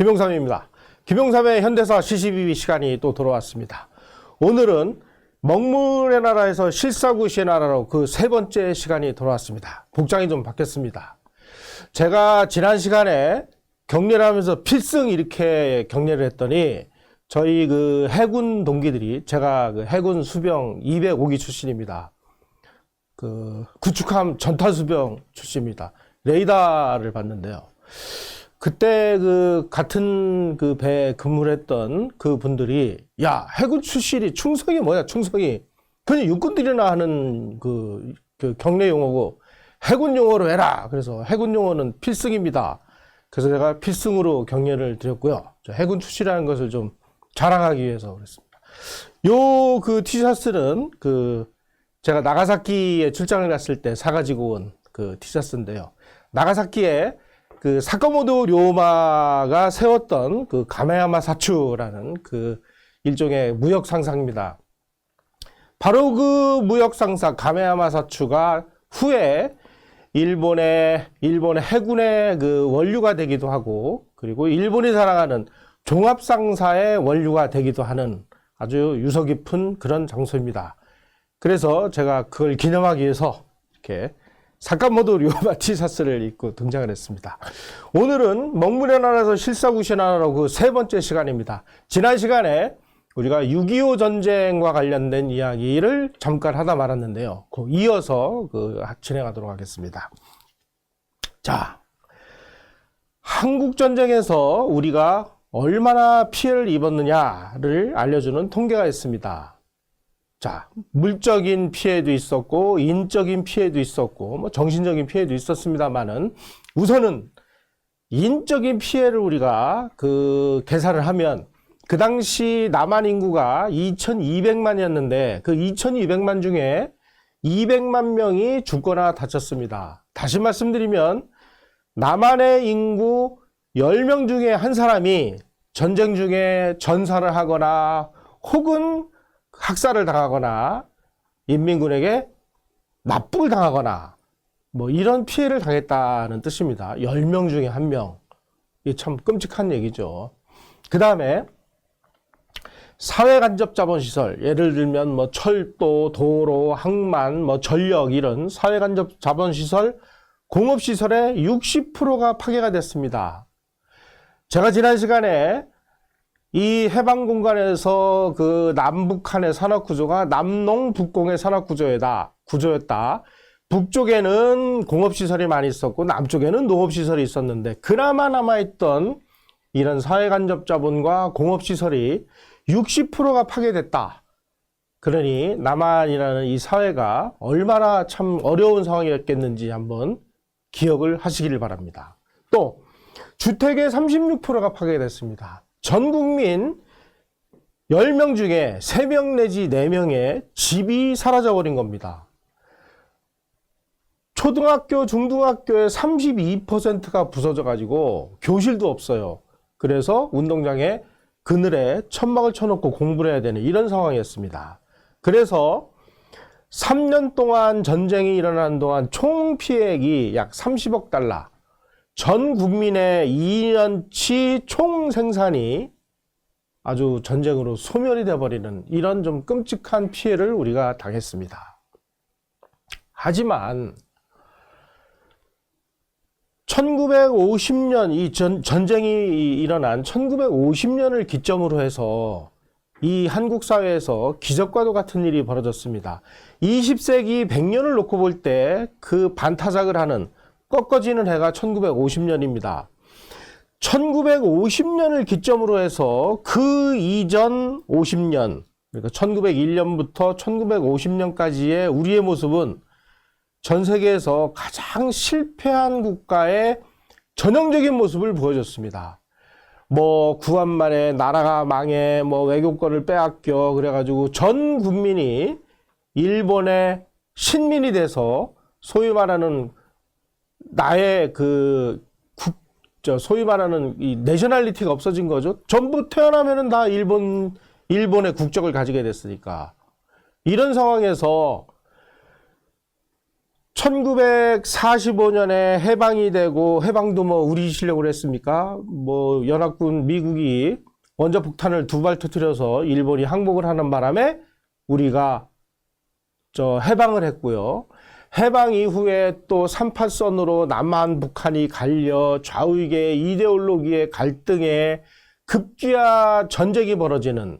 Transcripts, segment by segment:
김용삼입니다. 김용삼의 현대사 CCBB 시간이 또 돌아왔습니다. 오늘은 먹물의 나라에서 실사구시의 나라로 그 세 번째 시간이 돌아왔습니다. 복장이 좀 바뀌었습니다. 제가 지난 시간에 격려를 하면서 필승 이렇게 격려를 했더니 저희 그 해군 동기들이 제가 그 해군 수병 205기 출신입니다. 그 구축함 전타수병 출신입니다. 레이더를 봤는데요. 그때 그 같은 그배 근무를 했던 그 분들이 야 해군 출신이 충성이 뭐야 충성이. 그냥 육군들이나 하는 그, 그 경례 용어고 해군 용어로 해라. 그래서 해군 용어는 필승입니다. 그래서 제가 필승으로 격려를 드렸고요. 저 해군 출신이라는 것을 좀 자랑하기 위해서 그랬습니다. 요 그 티셔츠는 그 제가 나가사키에 출장을 갔을 때 사가지고 온 그 티셔츠인데요. 나가사키에 그 사카모토 료마가 세웠던 그 가메야마 사추라는 그 일종의 무역 상사입니다. 바로 그 무역 상사 가메야마 사추가 후에 일본의 일본의 해군의 그 원류가 되기도 하고 그리고 일본이 사랑하는 종합 상사의 원류가 되기도 하는 아주 유서 깊은 그런 장소입니다. 그래서 제가 그걸 기념하기 위해서 이렇게 사카모토 료마 티셔츠를 입고 등장을 했습니다. 오늘은 먹물의 나라에서 실사구시의 나라로 그세 번째 시간입니다. 지난 시간에 우리가 6.25 전쟁과 관련된 이야기를 잠깐 하다 말았는데요. 그 이어서 그 진행하도록 하겠습니다. 자, 한국 전쟁에서 우리가 얼마나 피해를 입었느냐를 알려주는 통계가 있습니다. 자, 물적인 피해도 있었고, 인적인 피해도 있었고, 뭐 정신적인 피해도 있었습니다만은, 우선은 인적인 피해를 우리가 그 계산을 하면, 그 당시 남한 인구가 2,200만이었는데, 그 2,200만 중에 200만 명이 죽거나 다쳤습니다. 다시 말씀드리면, 남한의 인구 10명 중에 한 사람이 전쟁 중에 전사를 하거나, 혹은 학살을 당하거나 인민군에게 납북을 당하거나 뭐 이런 피해를 당했다는 뜻입니다. 10명 중에 한 명. 이게 참 끔찍한 얘기죠. 그 다음에 사회간접 자본시설, 예를 들면 뭐 철도, 도로, 항만, 뭐 전력 이런 사회간접 자본시설, 공업시설의 60%가 파괴가 됐습니다. 제가 지난 시간에 이 해방 공간에서 그 남북한의 산업 구조가 남농 북공의 산업 구조였다. 구조였다. 북쪽에는 공업 시설이 많이 있었고 남쪽에는 농업 시설이 있었는데 그나마 남아 있던 이런 사회 간접 자본과 공업 시설이 60%가 파괴됐다. 그러니 남한이라는 이 사회가 얼마나 참 어려운 상황이었겠는지 한번 기억을 하시기를 바랍니다. 또 주택의 36%가 파괴됐습니다. 전 국민 10명 중에 3명 내지 4명의 집이 사라져 버린 겁니다. 초등학교, 중등학교의 32%가 부서져 가지고 교실도 없어요. 그래서 운동장에 그늘에 천막을 쳐놓고 공부를 해야 되는 이런 상황이었습니다. 그래서 3년 동안 전쟁이 일어난 동안 총 피해액이 약 30억 달러, 전 국민의 2년치 총 생산이 아주 전쟁으로 소멸이 되어버리는 이런 좀 끔찍한 피해를 우리가 당했습니다. 하지만 1950년 이 전, 전쟁이 일어난 1950년을 기점으로 해서 이 한국 사회에서 기적과도 같은 일이 벌어졌습니다. 20세기 100년을 놓고 볼 때 그 반타작을 하는 꺾어지는 해가 1950년입니다. 1950년을 기점으로 해서 그 이전 50년, 그러니까 1901년부터 1950년까지의 우리의 모습은 전 세계에서 가장 실패한 국가의 전형적인 모습을 보여줬습니다. 뭐 구한 말에 나라가 망해, 뭐 외교권을 빼앗겨 그래가지고 전 국민이 일본의 신민이 돼서 소위 말하는 나의 그 국, 저 소위 말하는 이 내셔널리티가 없어진 거죠. 전부 태어나면은 다 일본 일본의 국적을 가지게 됐으니까 이런 상황에서 1945년에 해방이 되고 해방도 뭐 우리 실력으로 했습니까? 뭐 연합군 미국이 원자 폭탄을 두 발 터뜨려서 일본이 항복을 하는 바람에 우리가 저 해방을 했고요. 해방 이후에 또 38선으로 남한 북한이 갈려 좌우익의 이데올로기의 갈등에 급기야 전쟁이 벌어지는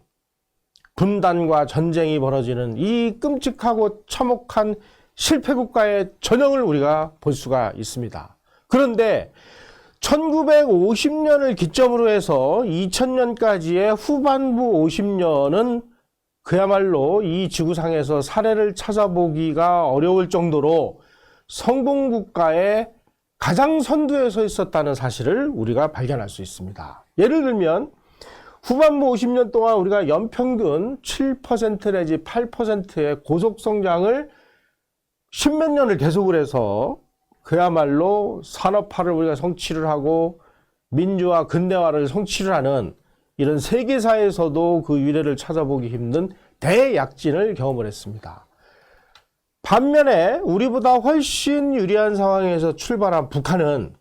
분단과 전쟁이 벌어지는 이 끔찍하고 참혹한 실패 국가의 전형을 우리가 볼 수가 있습니다. 그런데 1950년을 기점으로 해서 2000년까지의 후반부 50년은 그야말로 이 지구상에서 사례를 찾아보기가 어려울 정도로 성공 국가의 가장 선두에 서 있었다는 사실을 우리가 발견할 수 있습니다. 예를 들면 후반부 50년 동안 우리가 연평균 7% 내지 8%의 고속 성장을 십몇 년을 계속을 해서 그야말로 산업화를 우리가 성취를 하고 민주화 근대화를 성취를 하는 이런 세계사에서도 그 유래를 찾아보기 힘든 대약진을 경험을 했습니다. 반면에 우리보다 훨씬 유리한 상황에서 출발한 북한은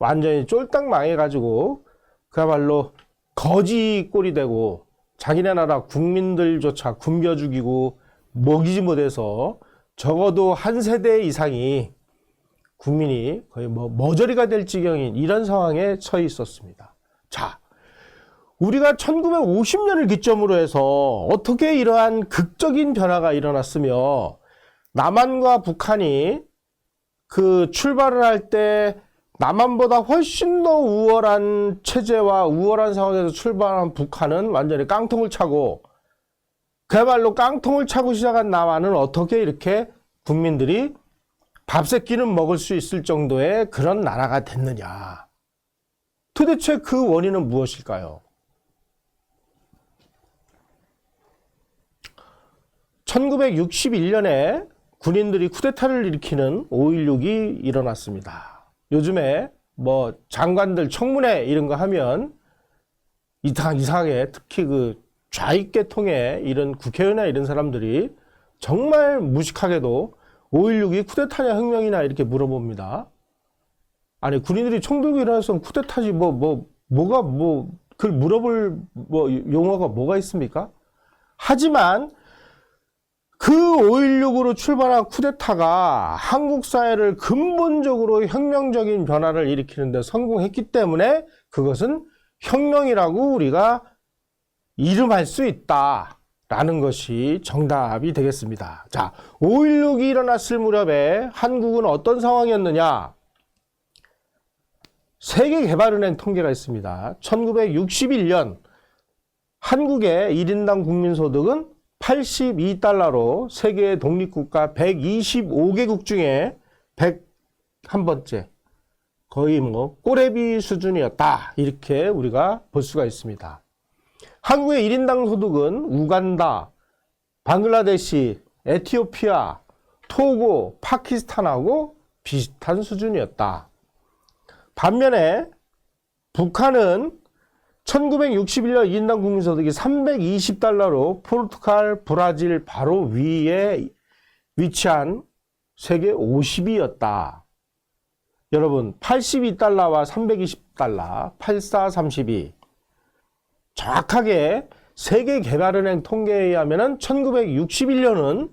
완전히 쫄딱 망해가지고 그야말로 거지 꼴이 되고 자기네 나라 국민들조차 굶겨 죽이고 먹이지 못해서 적어도 한 세대 이상이 국민이 거의 뭐 머저리가 될 지경인 이런 상황에 처해 있었습니다. 자, 우리가 1950년을 기점으로 해서 어떻게 이러한 극적인 변화가 일어났으며 남한과 북한이 그 출발을 할 때 남한보다 훨씬 더 우월한 체제와 우월한 상황에서 출발한 북한은 완전히 깡통을 차고 그야말로 깡통을 차고 시작한 남한은 어떻게 이렇게 국민들이 밥 세 끼는 먹을 수 있을 정도의 그런 나라가 됐느냐. 도대체 그 원인은 무엇일까요? 1961년에 군인들이 쿠데타를 일으키는 5.16이 일어났습니다. 요즘에 뭐 장관들 청문회 이런 거 하면 이상, 이상하게 특히 그 좌익계통의 이런 국회의원이나 이런 사람들이 정말 무식하게도 5.16이 쿠데타냐 혁명이냐 이렇게 물어봅니다. 아니 군인들이 총 들고 일어나서 쿠데타지 뭐 뭐 뭐, 가 뭐 그걸 물어볼 뭐 용어가 뭐가 있습니까? 하지만 그 5.16으로 출발한 쿠데타가 한국 사회를 근본적으로 혁명적인 변화를 일으키는 데 성공했기 때문에 그것은 혁명이라고 우리가 이름할 수 있다. 라는 것이 정답이 되겠습니다. 자, 5.16이 일어났을 무렵에 한국은 어떤 상황이었느냐? 세계개발은행 통계가 있습니다. 1961년 한국의 1인당 국민소득은 82달러로 세계 독립국가 125개국 중에 101번째 거의 뭐 꼬레비 수준이었다. 이렇게 우리가 볼 수가 있습니다. 한국의 1인당 소득은 우간다, 방글라데시, 에티오피아, 토고, 파키스탄하고 비슷한 수준이었다. 반면에 북한은 1961년 1인당 국민소득이 320달러로 포르투갈, 브라질 바로 위에 위치한 세계 50위였다. 여러분, 82달러와 320달러, 8432. 정확하게 세계개발은행 통계에 의하면 1961년은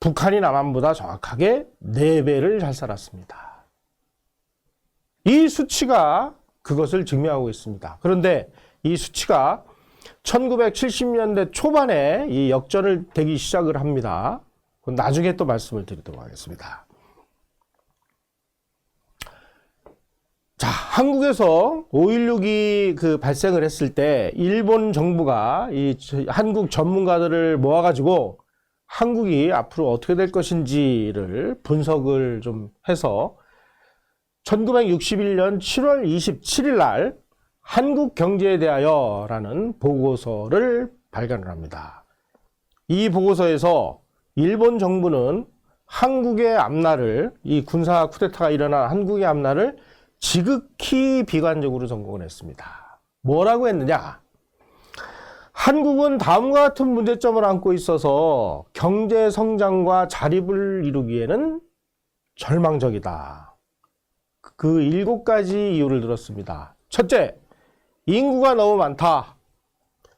북한이 남한보다 정확하게 4배를 잘 살았습니다. 이 수치가 그것을 증명하고 있습니다. 그런데 이 수치가 1970년대 초반에 이 역전을 되기 시작을 합니다. 나중에 또 말씀을 드리도록 하겠습니다. 자, 한국에서 5.16이 그 발생을 했을 때 일본 정부가 이 한국 전문가들을 모아가지고 한국이 앞으로 어떻게 될 것인지를 분석을 좀 해서 1961년 7월 27일 날 한국 경제에 대하여 라는 보고서를 발간을 합니다. 이 보고서에서 일본 정부는 한국의 앞날을 이 군사 쿠데타가 일어난 한국의 앞날을 지극히 비관적으로 전공을 했습니다. 뭐라고 했느냐? 한국은 다음과 같은 문제점을 안고 있어서 경제 성장과 자립을 이루기에는 절망적이다. 그 일곱 가지 이유를 들었습니다. 첫째, 인구가 너무 많다.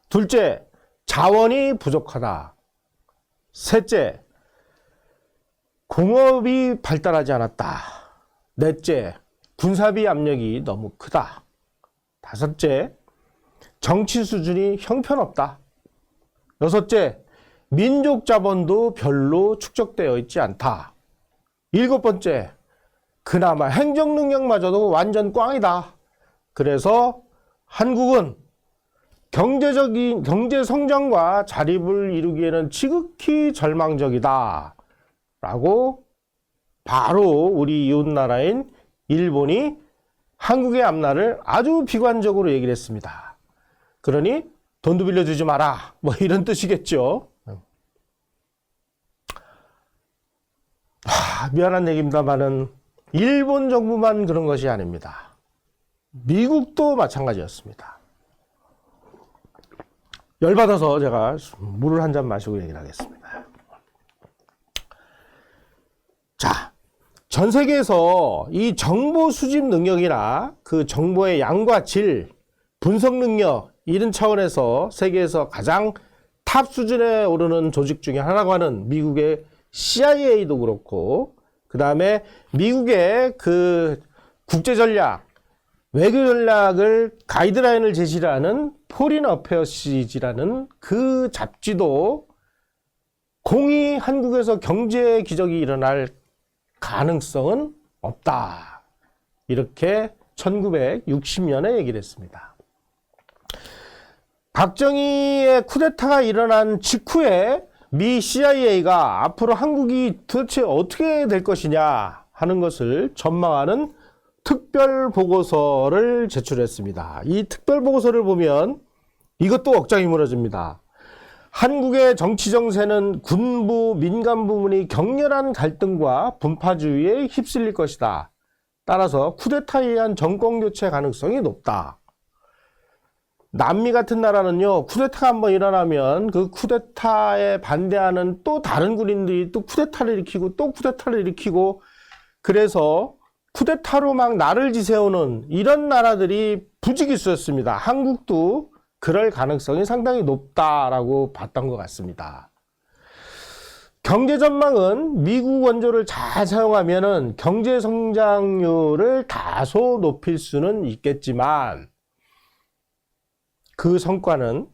둘째, 자원이 부족하다. 셋째, 공업이 발달하지 않았다. 넷째, 군사비 압력이 너무 크다. 다섯째, 정치 수준이 형편없다. 여섯째, 민족 자본도 별로 축적되어 있지 않다. 일곱 번째, 그나마 행정 능력마저도 완전 꽝이다. 그래서 한국은 경제적인 경제 성장과 자립을 이루기에는 지극히 절망적이다. 라고 바로 우리 이웃 나라인 일본이 한국의 앞날을 아주 비관적으로 얘기를 했습니다. 그러니 돈도 빌려주지 마라. 뭐 이런 뜻이겠죠. 하, 미안한 얘기입니다만은 일본 정부만 그런 것이 아닙니다. 미국도 마찬가지였습니다. 열받아서 제가 물을 한 잔 마시고 얘기를 하겠습니다. 자, 전 세계에서 이 정보 수집 능력이나 그 정보의 양과 질, 분석 능력, 이런 차원에서 세계에서 가장 탑 수준에 오르는 조직 중에 하나라고 하는 미국의 CIA도 그렇고, 그 다음에 미국의 그 국제 전략, 외교 전략을 가이드라인을 제시하는 포린 어페어시즈라는 그 잡지도 공이 한국에서 경제 기적이 일어날 가능성은 없다. 이렇게 1960년에 얘기를 했습니다. 박정희의 쿠데타가 일어난 직후에 미 CIA가 앞으로 한국이 도대체 어떻게 될 것이냐 하는 것을 전망하는 특별 보고서를 제출했습니다. 이 특별 보고서를 보면 이것도 억장이 무너집니다. 한국의 정치 정세는 군부 민간 부문이 격렬한 갈등과 분파주의에 휩쓸릴 것이다. 따라서 쿠데타에 의한 정권 교체 가능성이 높다. 남미 같은 나라는요, 쿠데타가 한번 일어나면 그 쿠데타에 반대하는 또 다른 군인들이 또 쿠데타를 일으키고 또 쿠데타를 일으키고 그래서 쿠데타로 막 나를 지새우는 이런 나라들이 부지기수였습니다. 한국도 그럴 가능성이 상당히 높다라고 봤던 것 같습니다. 경제 전망은 미국 원조를 잘 사용하면은 경제 성장률을 다소 높일 수는 있겠지만 그 성과는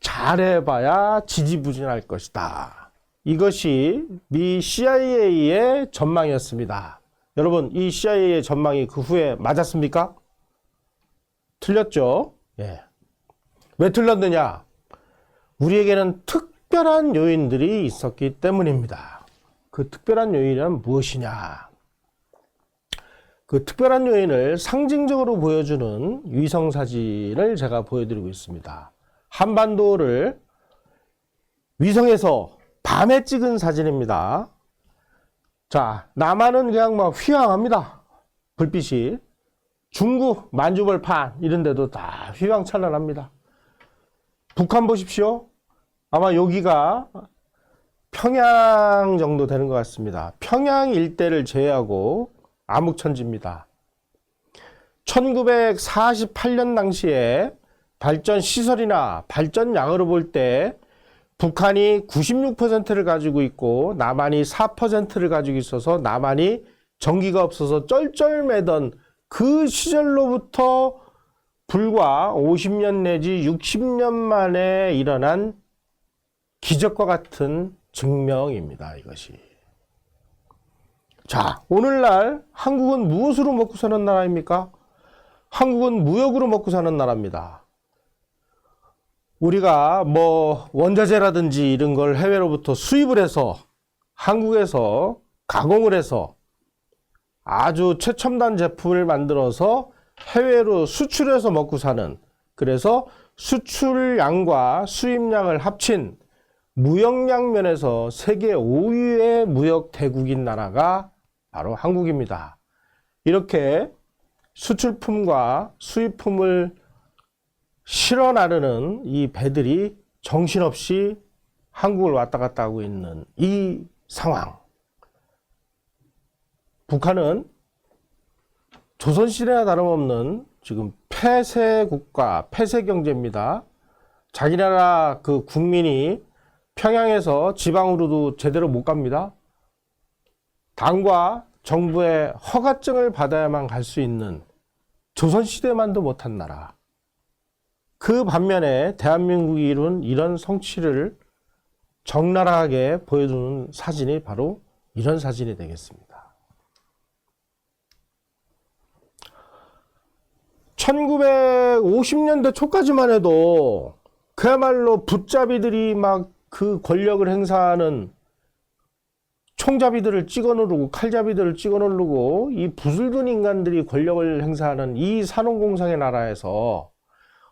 잘해봐야 지지부진할 것이다. 이것이 미 CIA의 전망이었습니다. 여러분, 이 CIA의 전망이 그 후에 맞았습니까? 틀렸죠? 예. 왜 틀렸느냐? 우리에게는 특별한 요인들이 있었기 때문입니다. 그 특별한 요인은 무엇이냐? 그 특별한 요인을 상징적으로 보여주는 위성 사진을 제가 보여드리고 있습니다. 한반도를 위성에서 밤에 찍은 사진입니다. 자, 남한은 그냥 막 휘황합니다. 불빛이. 중국, 만주벌판 이런 데도 다 휘황찬란합니다. 북한 보십시오. 아마 여기가 평양 정도 되는 것 같습니다. 평양 일대를 제외하고 암흑천지입니다. 1948년 당시에 발전 시설이나 발전량으로 볼 때 북한이 96%를 가지고 있고 남한이 4%를 가지고 있어서 남한이 전기가 없어서 쩔쩔매던 그 시절로부터 불과 50년 내지 60년 만에 일어난 기적과 같은 증명입니다. 이것이. 자, 오늘날 한국은 무엇으로 먹고 사는 나라입니까? 한국은 무역으로 먹고 사는 나라입니다. 우리가 뭐 원자재라든지 이런 걸 해외로부터 수입을 해서 한국에서 가공을 해서 아주 최첨단 제품을 만들어서 해외로 수출해서 먹고 사는 그래서 수출량과 수입량을 합친 무역량 면에서 세계 5위의 무역 대국인 나라가 바로 한국입니다. 이렇게 수출품과 수입품을 실어 나르는 이 배들이 정신없이 한국을 왔다 갔다 하고 있는 이 상황. 북한은 조선시대나 다름없는 지금 폐쇄 국가, 폐쇄 경제입니다. 자기 나라 그 국민이 평양에서 지방으로도 제대로 못 갑니다. 당과 정부의 허가증을 받아야만 갈 수 있는 조선시대만도 못한 나라. 그 반면에 대한민국이 이룬 이런 성취를 적나라하게 보여주는 사진이 바로 이런 사진이 되겠습니다. 1950년대 초까지만 해도 그야말로 붙잡이들이 막 그 권력을 행사하는 총잡이들을 찍어 누르고 칼잡이들을 찍어 누르고 이 부슬든 인간들이 권력을 행사하는 이 산업공상의 나라에서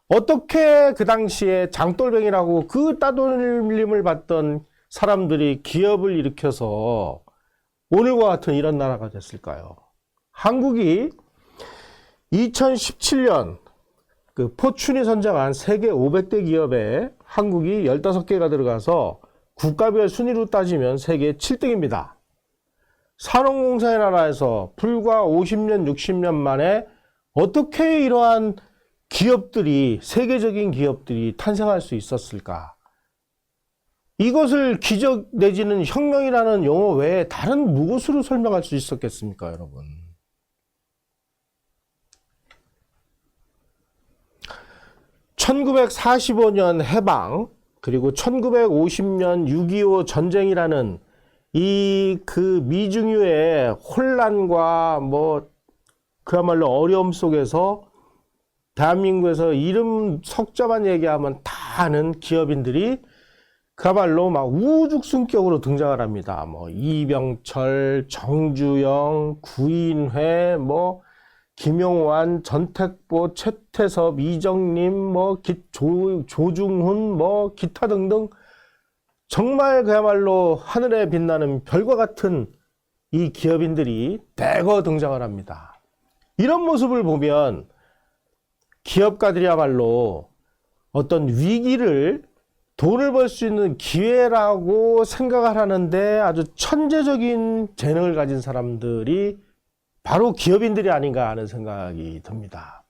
어떻게 그 당시에 장돌뱅이라고 그 따돌림을 받던 사람들이 기업을 일으켜서 오늘과 같은 이런 나라가 됐을까요? 한국이 2017년 그 포춘이 선정한 세계 500대 기업에 한국이 15개가 들어가서 국가별 순위로 따지면 세계 7등입니다. 산업공사의 나라에서 불과 50년, 60년 만에 어떻게 이러한 기업들이, 세계적인 기업들이 탄생할 수 있었을까? 이것을 기적 내지는 혁명이라는 용어 외에 다른 무엇으로 설명할 수 있었겠습니까, 여러분? 1945년 해방, 그리고 1950년 6.25 전쟁이라는 이 그 미중유의 혼란과 뭐 그야말로 어려움 속에서 대한민국에서 이름 석자만 얘기하면 다 아는 기업인들이 그야말로 막 우죽순격으로 등장을 합니다. 뭐 이병철, 정주영, 구인회, 뭐 김용환, 전택보, 최태섭, 이정림, 뭐 기, 조, 조중훈, 뭐 기타 등등 정말 그야말로 하늘에 빛나는 별과 같은 이 기업인들이 대거 등장을 합니다. 이런 모습을 보면 기업가들이야말로 어떤 위기를 돈을 벌 수 있는 기회라고 생각을 하는데 아주 천재적인 재능을 가진 사람들이 바로 기업인들이 아닌가 하는 생각이 듭니다.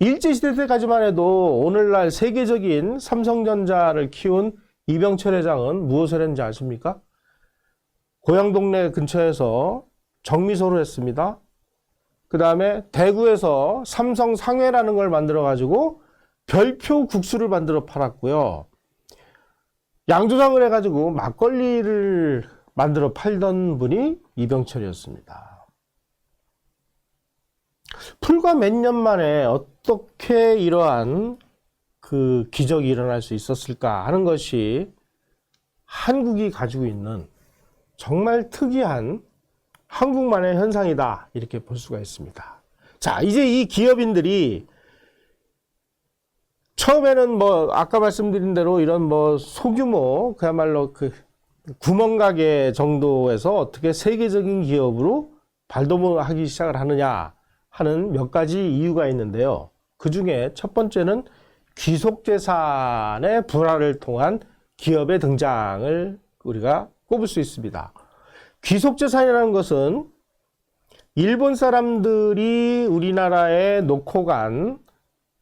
일제시대 때까지만 해도 오늘날 세계적인 삼성전자를 키운 이병철 회장은 무엇을 했는지 아십니까? 고향 동네 근처에서 정미소를 했습니다. 그 다음에 대구에서 삼성 상회라는 걸 만들어 가지고 별표 국수를 만들어 팔았고요. 양조장을 해가지고 막걸리를 만들어 팔던 분이 이병철이었습니다. 불과 몇 년 만에 어떻게 이러한 그 기적이 일어날 수 있었을까 하는 것이 한국이 가지고 있는 정말 특이한 한국만의 현상이다. 이렇게 볼 수가 있습니다. 자, 이제 이 기업인들이 처음에는 뭐 아까 말씀드린 대로 이런 뭐 소규모 그야말로 그 구멍가게 정도에서 어떻게 세계적인 기업으로 발돋움하기 시작을 하느냐 하는 몇 가지 이유가 있는데요. 그 중에 첫 번째는 귀속재산의 불화를 통한 기업의 등장을 우리가 꼽을 수 있습니다. 귀속재산이라는 것은 일본 사람들이 우리나라에 놓고 간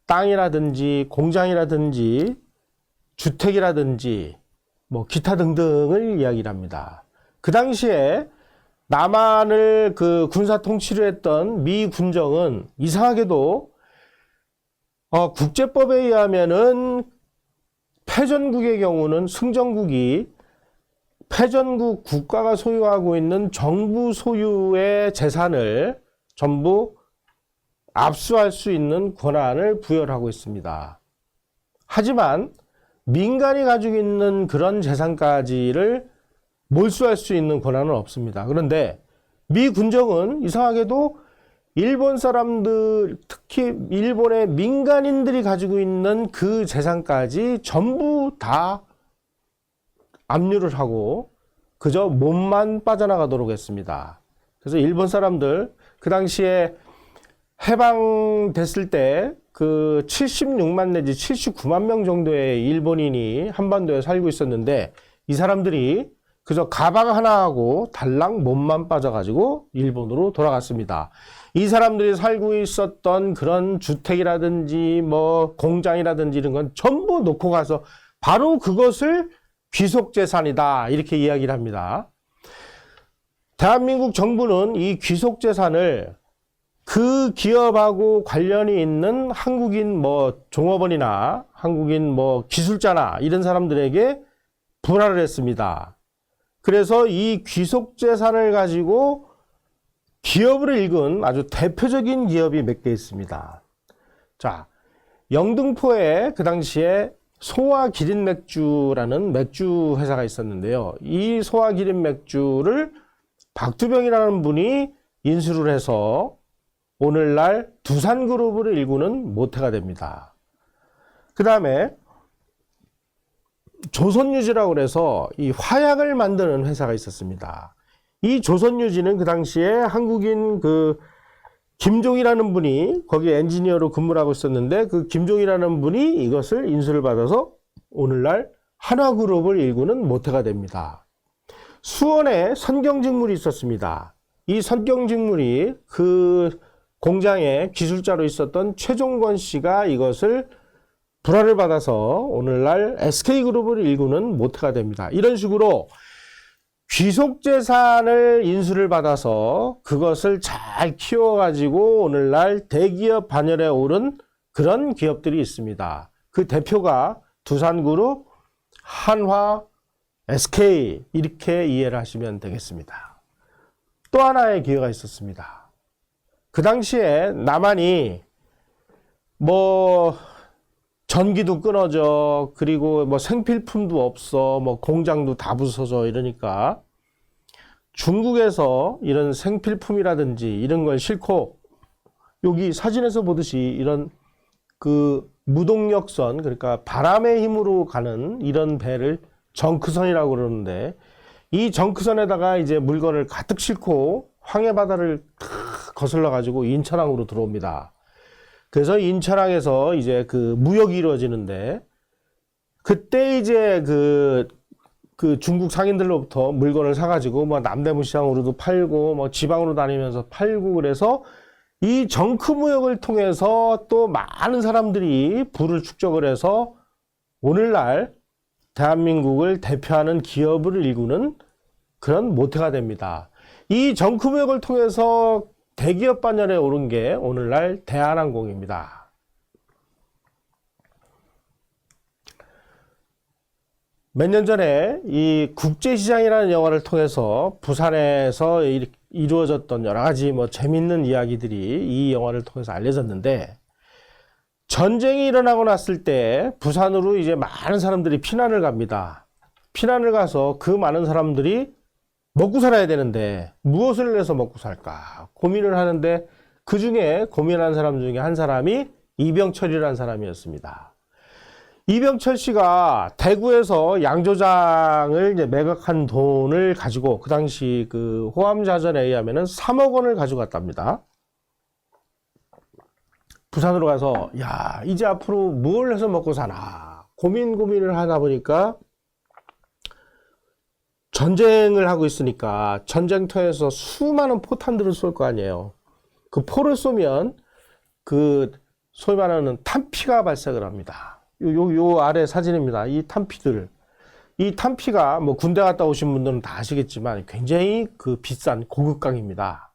땅이라든지 공장이라든지 주택이라든지 뭐 기타 등등을 이야기를 합니다. 그 당시에 남한을 그 군사 통치를 했던 미 군정은 이상하게도 어, 국제법에 의하면은 패전국의 경우는 승전국이 패전국 국가가 소유하고 있는 정부 소유의 재산을 전부 압수할 수 있는 권한을 부여를 하고 있습니다. 하지만 민간이 가지고 있는 그런 재산까지를 몰수할 수 있는 권한은 없습니다. 그런데 미 군정은 이상하게도 일본 사람들, 특히 일본의 민간인들이 가지고 있는 그 재산까지 전부 다 압류를 하고 그저 몸만 빠져나가도록 했습니다. 그래서 일본 사람들 그 당시에 해방됐을 때 그 76만 내지 79만 명 정도의 일본인이 한반도에 살고 있었는데 이 사람들이 그저 가방 하나하고 달랑 몸만 빠져가지고 일본으로 돌아갔습니다. 이 사람들이 살고 있었던 그런 주택이라든지 뭐 공장이라든지 이런 건 전부 놓고 가서 바로 그것을 귀속 재산이다. 이렇게 이야기를 합니다. 대한민국 정부는 이 귀속 재산을 그 기업하고 관련이 있는 한국인 뭐 종업원이나 한국인 뭐 기술자나 이런 사람들에게 분할을 했습니다. 그래서 이 귀속재산을 가지고 기업을 읽은 아주 대표적인 기업이 몇 개 있습니다. 자, 영등포에 그 당시에 소화 기린 맥주라는 맥주 회사가 있었는데요. 이 소화 기린 맥주를 박두병이라는 분이 인수를 해서 오늘날 두산그룹을 일구는 모태가 됩니다. 그 다음에 조선유지라고 그래서 이 화약을 만드는 회사가 있었습니다. 이 조선유지는 그 당시에 한국인 그 김종이라는 분이 거기 엔지니어로 근무를 하고 있었는데 그 김종이라는 분이 이것을 인수를 받아서 오늘날 한화그룹을 일구는 모태가 됩니다. 수원에 선경직물이 있었습니다. 이 선경직물이 그 공장의 기술자로 있었던 최종권 씨가 이것을 불화를 받아서 오늘날 SK그룹을 일구는 모태가 됩니다. 이런 식으로 귀속재산을 인수를 받아서 그것을 잘 키워가지고 오늘날 대기업 반열에 오른 그런 기업들이 있습니다. 그 대표가 두산그룹, 한화, SK 이렇게 이해를 하시면 되겠습니다. 또 하나의 기회가 있었습니다. 그 당시에 남한이 뭐 전기도 끊어져. 그리고 뭐 생필품도 없어. 뭐 공장도 다 부서져. 이러니까 중국에서 이런 생필품이라든지 이런 걸 싣고 여기 사진에서 보듯이 이런 그 무동력선 그러니까 바람의 힘으로 가는 이런 배를 정크선이라고 그러는데 이 정크선에다가 이제 물건을 가득 싣고 황해 바다를 거슬러 가지고 인천항으로 들어옵니다. 그래서 인천항에서 이제 그 무역이 이루어지는데 그때 이제 그, 그 중국 상인들로부터 물건을 사가지고 뭐 남대문 시장으로도 팔고 뭐 지방으로 다니면서 팔고 그래서 이 정크 무역을 통해서 또 많은 사람들이 부를 축적을 해서 오늘날 대한민국을 대표하는 기업을 일구는 그런 모태가 됩니다. 이 정크 무역을 통해서 대기업 반열에 오른 게 오늘날 대한항공입니다. 몇 년 전에 이 국제시장이라는 영화를 통해서 부산에서 이- 이루어졌던 여러 가지 뭐 재밌는 이야기들이 이 영화를 통해서 알려졌는데 전쟁이 일어나고 났을 때 부산으로 이제 많은 사람들이 피난을 갑니다. 피난을 가서 그 많은 사람들이 먹고 살아야 되는데 무엇을 해서 먹고 살까 고민을 하는데 그 중에 고민한 사람 중에 한 사람이 이병철이라는 사람이었습니다. 이병철 씨가 대구에서 양조장을 매각한 돈을 가지고 그 당시 그 호암자전에 의하면은 3억 원을 가져갔답니다. 부산으로 가서 야 이제 앞으로 뭘 해서 먹고 사나 고민 고민을 하다 보니까 전쟁을 하고 있으니까 전쟁터에서 수많은 포탄들을 쏠 거 아니에요. 그 포를 쏘면 그 소위 말하는 탄피가 발생을 합니다. 요, 요, 요 아래 사진입니다. 이 탄피들. 이 탄피가 뭐 군대 갔다 오신 분들은 다 아시겠지만 굉장히 그 비싼 고급강입니다.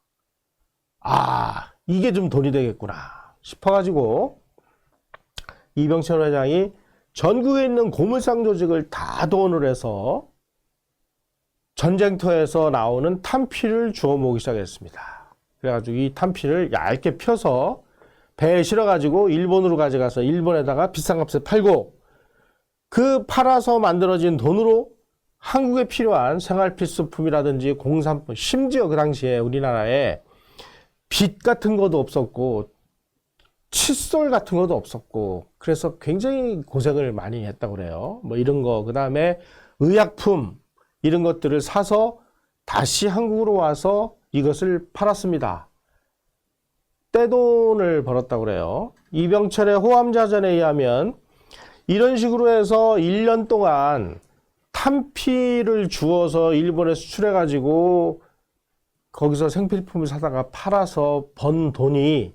아, 이게 좀 돈이 되겠구나 싶어가지고 이병철 회장이 전국에 있는 고물상 조직을 다 동원을 해서 전쟁터에서 나오는 탄피를 주워 모으기 시작했습니다. 그래가지고 이 탄피를 얇게 펴서 배에 실어가지고 일본으로 가져가서 일본에다가 비싼 값에 팔고 그 팔아서 만들어진 돈으로 한국에 필요한 생활 필수품이라든지 공산품, 심지어 그 당시에 우리나라에 빚 같은 것도 없었고 칫솔 같은 것도 없었고 그래서 굉장히 고생을 많이 했다고 그래요. 뭐 이런 거 그다음에 의약품 이런 것들을 사서 다시 한국으로 와서 이것을 팔았습니다. 떼돈을 벌었다고 그래요. 이병철의 호암자전에 의하면 이런 식으로 해서 1년 동안 산피를 주워서 일본에 수출해 가지고 거기서 생필품을 사다가 팔아서 번 돈이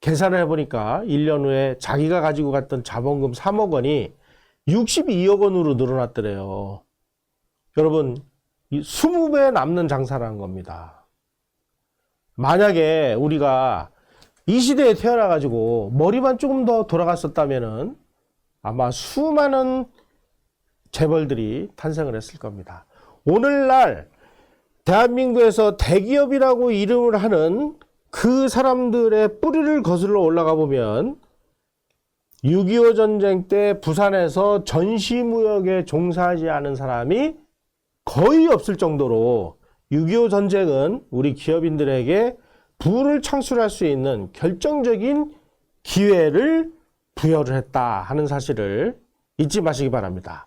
계산을 해보니까 1년 후에 자기가 가지고 갔던 자본금 3억 원이 62억 원으로 늘어났더래요. 여러분, 이 20배 남는 장사라는 겁니다. 만약에 우리가 이 시대에 태어나가지고 머리만 조금 더 돌아갔었다면은 아마 수많은 재벌들이 탄생을 했을 겁니다. 오늘날 대한민국에서 대기업이라고 이름을 하는 그 사람들의 뿌리를 거슬러 올라가 보면 6.25 전쟁 때 부산에서 전시무역에 종사하지 않은 사람이 거의 없을 정도로 6.25 전쟁은 우리 기업인들에게 부를 창출할 수 있는 결정적인 기회를 부여를 했다 하는 사실을 잊지 마시기 바랍니다.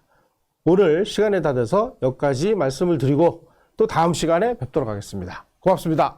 오늘 시간이 다 돼서 여기까지 말씀을 드리고 또 다음 시간에 뵙도록 하겠습니다. 고맙습니다.